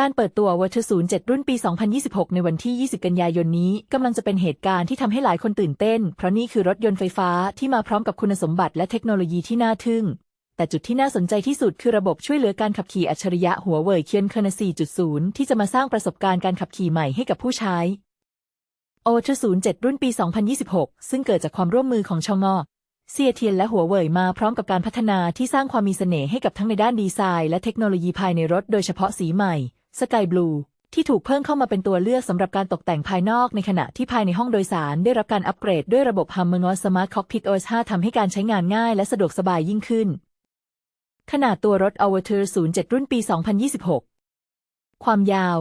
การเปิดตัว w a t e r 07 รุ่นปี 2026 ในวันที่ 20 กันยายนนี้กำลังจะเป็นเหตุการณ์ที่ทำให้หลายคนตื่นเต้น เพราะนี่คือรถยนต์ไฟฟ้าที่มาพร้อมกับคุณสมบัติและเทคโนโลยีที่น่าทึ่ง แต่จุดที่น่าสนใจที่สุดคือระบบช่วยเหลือการขับขี่อัจฉริยะหัวเว่ยเคียนเคอร์4.0 ที่จะมาสร้างประสบการณ์การขับขี่ใหม่ให้กับผู้ใช้ o w a t e r 07 รุ่นปี 2026 ซึ่งเกิดจากความร่วมมือของชงอเซียเทียนและหัวเว่ยมาพร้อมกับการพัฒนาที่สร้างความมีเสน่ห์ให้กับทั้งในด้านดีไซน์และเทคโนโลยีภายในรถโดยเฉพาะสีใหม่ Sky Blue ที่ถูกเพิ่มเข้ามาเป็นตัวเลือกสำหรับการตกแต่งภายนอกในขณะที่ภายในห้องโดยสารได้รับการอัปเกรดด้วยระบบ h a r m o n o u s Smart Cockpit OS 5ทำให้การใช้งานง่ายและสะดวกสบายยิ่งขึ้น ขนาดตัวรถ a v a t a r 07 รุ่นปี 2026 ความยาว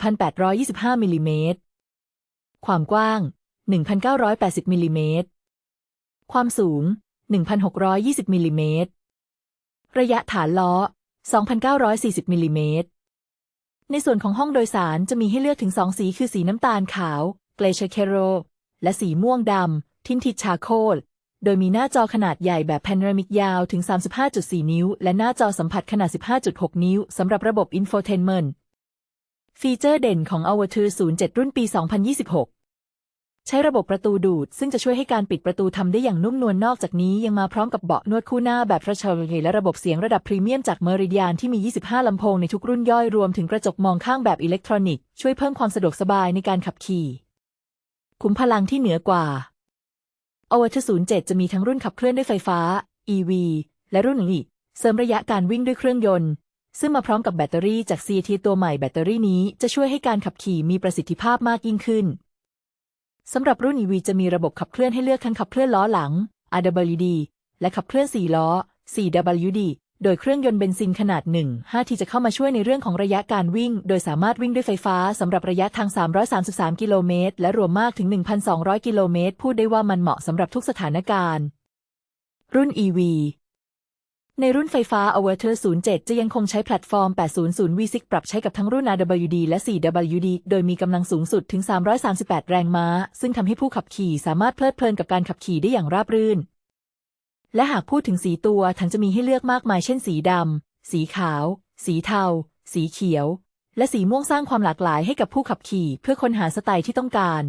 4,825 มิลลิเมตร ความกว้าง 1,980 มิลลิเมตร ความสูง 1,620 มิลลิเมตร ระยะฐานล้อ 2,940 มิลลิเมตร ในส่วนของห้องโดยสารจะมีให้เลือกถึงสองสีคือสีน้ำตาลขาวเกลเชเคโร และสีม่วงดำทินทิชาโคลโดยมีหน้าจอขนาดใหญ่แบบแพนโรามิกยาวถึง 35.4 นิ้ว และหน้าจอสัมผัสขนาด 15.6 นิ้ว สำหรับระบบ Infotainment ฟีเจอร์เด่นของ a v a t u r 07 รุ่นปี 2026 ใช้ระบบประตูดูด ซึ่งจะช่วยให้การปิดประตูทำได้อย่างนุ่มนวลนอกจากนี้ยังมาพร้อมกับเบาะนวดคู่หน้าแบบระเชลและระบบเสียงระดับพรีเมียมจากเมอริเดียนที่มี 25ลำโพงในทุกรุ่นย่อยรวมถึงกระจกมองข้างแบบอิเล็กทรอนิกส์ช่วยเพิ่มความสะดวกสบายในการขับขี่ คุ้มพลังที่เหนือกว่า a v a t a r 07จะมีทั้งรุ่นขับเคลื่อนด้วยไฟฟ้า EV และรุ่นอื่นเสริมระยะการวิ่งด้วยเครื่องยนต์ ซึ่งมาพร้อมกับแบตเตอรี่จาก CAT ตัวใหม่แบตเตอรี่นี้จะช่วยให้การขับขี่มีประสิทธิภาพมากยิ่งขึ้น สำหรับรุ่น EV จะมีระบบขับเคลื่อนให้เลือกทั้งขับเคลื่อนล้อหลัง RWD และขับเคลื่อน 4 ล้อ 4WD โดยเครื่องยนต์เบนซินขนาด 1.5 ที่จะเข้ามาช่วยในเรื่องของระยะการวิ่ง โดยสามารถวิ่งด้วยไฟฟ้าสำหรับระยะทาง 333 กิโลเมตร และรวมมากถึง 1,200 กิโลเมตร พูดได้ว่ามันเหมาะสำหรับทุกสถานการณ์ รุ่น EV ในรุ่นไฟฟ้า a v a t a r 07 จะยังคงใช้แพลตฟอร์ม 800 V6 ปรับใช้กับทั้งรุ่น RWD และ 4WD โดยมีกำลังสูงสุดถึง 338 แรงม้า ซึ่งทำให้ผู้ขับขี่สามารถเพลิดเพลินกับการขับขี่ได้อย่างราบรื่น และหากพูดถึงสีตัวถังจะมีให้เลือกมากมายเช่นสีดำ สีขาว สีเทา สีเขียว และสีม่วงสร้างความหลากหลายให้กับผู้ขับขี่เพื่อค้นหาสไตล์ที่ต้องการ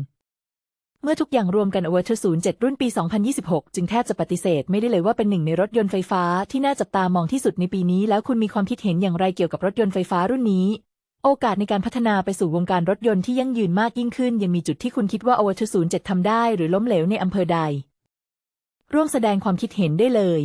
เมื่อทุกอย่างรวมกัน a v a t a r 07รุ่นปี 2026 จึงแทบจะปฏิเสธไม่ได้เลยว่าเป็นหนึ่งในรถยนต์ไฟฟ้าที่น่าจับตามองที่สุดในปีนี้ แล้วคุณมีความคิดเห็นอย่างไรเกี่ยวกับรถยนต์ไฟฟ้ารุ่นนี้ โอกาสในการพัฒนาไปสู่วงการรถยนต์ที่ยั่งยืนมากยิ่งขึ้น ยังมีจุดที่คุณคิดว่า a v a t a r 07ทำได้ หรือล้มเหลวในอำเภอใด ร่วมแสดงความคิดเห็นได้เลย